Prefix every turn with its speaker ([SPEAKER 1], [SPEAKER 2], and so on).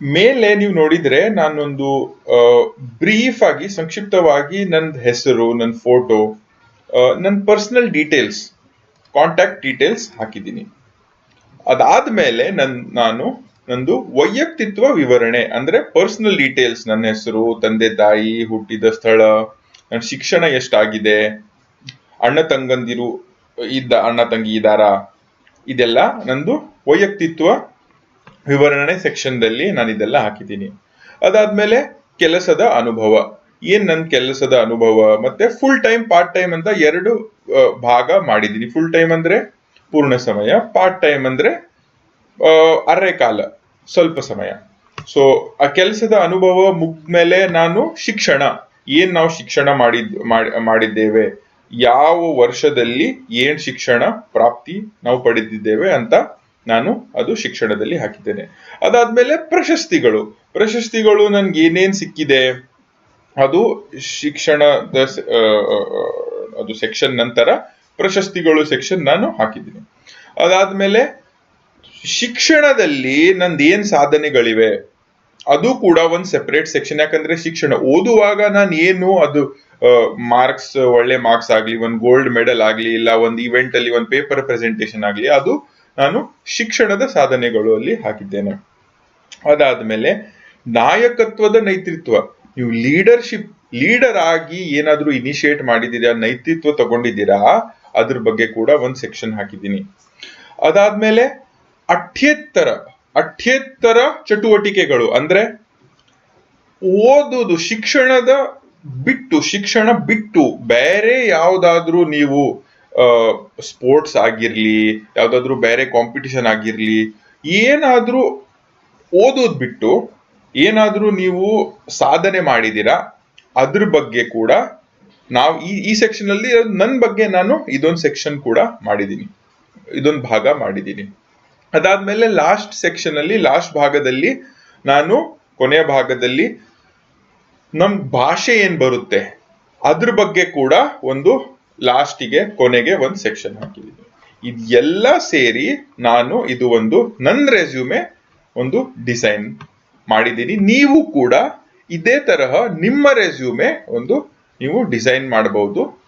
[SPEAKER 1] ಮೇಲೆ ನೀವು ನೋಡಿದ್ರೆ ನಾನೊಂದು ಬ್ರೀಫ್ ಆಗಿ, ಸಂಕ್ಷಿಪ್ತವಾಗಿ ನನ್ನ ಹೆಸರು ನನ್ನ ಫೋಟೋ ನನ್ನ ಪರ್ಸನಲ್ ಡೀಟೇಲ್ಸ್ ಕಾಂಟ್ಯಾಕ್ಟ್ ಡೀಟೇಲ್ಸ್ ಹಾಕಿದ್ದೀನಿ. ಅದಾದ ಮೇಲೆ ನನ್ನ ನಾನು ನಂದು ವೈಯಕ್ತಿತ್ವ ವಿವರಣೆ, ಅಂದ್ರೆ ಪರ್ಸನಲ್ ಡೀಟೇಲ್ಸ್ ನನ್ನ ಹೆಸರು, ತಂದೆ ತಾಯಿ, ಹುಟ್ಟಿದ ಸ್ಥಳ ನನ್ನ ಶಿಕ್ಷಣ ಎಷ್ಟಾಗಿದೆ, ಅಣ್ಣ ತಂಗಂದಿರು ಇದ್ದ, ಅಣ್ಣ ತಂಗಿ ಇದ್ದಾರ, ಇದೆಲ್ಲ ನಂದು ವೈಯಕ್ತಿತ್ವ ವಿವರಣೆ ಸೆಕ್ಷನ್ ದಲ್ಲಿ ನಾನು ಇದೆಲ್ಲ ಹಾಕಿದ್ದೀನಿ. ಅದಾದ್ಮೇಲೆ ಕೆಲಸದ ಅನುಭವ. ಏನ್ ನನ್ನ ಕೆಲಸದ ಅನುಭವ? ಮತ್ತೆ ಫುಲ್ ಟೈಮ್ ಪಾರ್ಟ್ ಟೈಮ್ ಅಂತ ಎರಡು ಭಾಗ ಮಾಡಿದ್ದೀನಿ. ಫುಲ್ ಟೈಮ್ ಅಂದ್ರೆ ಪೂರ್ಣ ಸಮಯ ಪಾರ್ಟ್ ಟೈಮ್ ಅಂದ್ರೆ ಅರೆ ಕಾಲ, ಸ್ವಲ್ಪ ಸಮಯ. ಸೊ ಆ ಕೆಲಸದ ಅನುಭವ ಮುಗ್ದ್ಮೇಲೆ ನಾನು ಶಿಕ್ಷಣ. ಏನ್ ನಾವು ಶಿಕ್ಷಣ ಮಾಡಿದ್, ಮಾಡ್- ಮಾಡಿದ್ದೇವೆ? ಯಾವ ವರ್ಷದಲ್ಲಿ ಏನ್ ಶಿಕ್ಷಣ, ಪ್ರಾಪ್ತಿ ನಾವು ಪಡೆದಿದ್ದೇವೆ ಅಂತ ನಾನು ಅದು ಶಿಕ್ಷಣದಲ್ಲಿ ಹಾಕಿದ್ದೇನೆ. ಅದಾದ್ಮೇಲೆ ಪ್ರಶಸ್ತಿಗಳು. ಪ್ರಶಸ್ತಿಗಳು ನನ್ಗೆ ಏನೇನ್ ಸಿಕ್ಕಿದೆ? ಅದು ಶಿಕ್ಷಣದ ಅದು ಸೆಕ್ಷನ್ ನಂತರ ಪ್ರಶಸ್ತಿಗಳು ಸೆಕ್ಷನ್ ನಾನು ಹಾಕಿದ್ದೀನಿ. ಅದಾದ್ಮೇಲೆ ಶಿಕ್ಷಣದಲ್ಲಿ ನಂದು ಏನ್ ಸಾಧನೆಗಳಿವೆ? ಅದು ಕೂಡ ಒಂದು ಸೆಪರೇಟ್ ಸೆಕ್ಷನ್ ಯಾಕಂದ್ರೆ ಶಿಕ್ಷಣ ಓದುವಾಗ ನಾನು ಏನು ಅದು ಮಾರ್ಕ್ಸ್ ಒಳ್ಳೆ ಮಾರ್ಕ್ಸ್ ಆಗ್ಲಿ, ಒಂದು ಗೋಲ್ಡ್ ಮೆಡಲ್ ಆಗ್ಲಿ, ಇಲ್ಲ ಒಂದು ಇವೆಂಟ್ ಅಲ್ಲಿ ಒಂದು ಪೇಪರ್ ಪ್ರೆಸೆಂಟೇಶನ್ ಆಗ್ಲಿ, ಅದು ನಾನು ಶಿಕ್ಷಣದ ಸಾಧನೆಗಳು ಅಲ್ಲಿ ಹಾಕಿದ್ದೇನೆ. ಅದಾದ್ಮೇಲೆ ನಾಯಕತ್ವದ ನೈತೃತ್ವ. ನೀವು ಲೀಡರ್ಶಿಪ್, ಲೀಡರ್ ಆಗಿ ಏನಾದ್ರೂ ಇನಿಶಿಯೇಟ್ ಮಾಡಿದ್ದೀರಾ, ನೈತೃತ್ವ ತಗೊಂಡಿದ್ದೀರಾ, ಅದ್ರ ಬಗ್ಗೆ ಕೂಡ ಒಂದು ಸೆಕ್ಷನ್ ಹಾಕಿದ್ದೀನಿ. ಅದಾದ್ಮೇಲೆ ಅಠ್ಯೇತ್ತರ ಅಠ್ಯೇತ್ತರ ಚಟುವಟಿಕೆಗಳು ಅಂದ್ರೆ ಓದುದು ಶಿಕ್ಷಣದ ಬಿಟ್ಟು, ಶಿಕ್ಷಣ ಬಿಟ್ಟು, ಬೇರೆ ಯಾವುದಾದ್ರೂ ನೀವು ಸ್ಪೋರ್ಟ್ಸ್ ಆಗಿರಲಿ, ಯಾವುದಾದ್ರೂ ಬೇರೆ ಕಾಂಪಿಟಿಷನ್ ಆಗಿರಲಿ, ಏನಾದರೂ ಓದೋದು ಬಿಟ್ಟು ಏನಾದರೂ ನೀವು ಸಾಧನೆ ಮಾಡಿದ್ದೀರಾ, ಅದ್ರ ಬಗ್ಗೆ ಕೂಡ ನಾವು ಈ ಈ ಸೆಕ್ಷನ್ ಅಲ್ಲಿ ನನ್ನ ಬಗ್ಗೆ ನಾನು ಇದೊಂದು ಸೆಕ್ಷನ್ ಕೂಡ ಮಾಡಿದ್ದೀನಿ ಇದೊಂದು ಭಾಗ ಮಾಡಿದ್ದೀನಿ ಅದಾದ್ಮೇಲೆ ಲಾಸ್ಟ್ ಸೆಕ್ಷನ್ ಅಲ್ಲಿ ಲಾಸ್ಟ್ ಭಾಗದಲ್ಲಿ ನಾನು ಕೊನೆಯ ಭಾಗದಲ್ಲಿ ನಮ್ಮ ಭಾಷೆ ಏನು ಬರುತ್ತೆ, ಅದ್ರ ಬಗ್ಗೆ ಕೂಡ ಒಂದು ಲಾಸ್ಟಿಗೆ ಕೊನೆಗೆ ಒಂದು ಸೆಕ್ಷನ್ ಹಾಕಿದ್ದೀನಿ ಇದೆಲ್ಲ ಸೇರಿ ನಾನು ಇದು ಒಂದು ನನ್ನ ರೆಸ್ಯೂಮೆ ಒಂದು ಡಿಸೈನ್ ಮಾಡಿದ್ದೀನಿ. ನೀವು ಕೂಡ ಇದೇ ತರಹ ನಿಮ್ಮ ರೆಸ್ಯೂಮೆ ಒಂದು ನೀವು ಡಿಸೈನ್ ಮಾಡಬಹುದು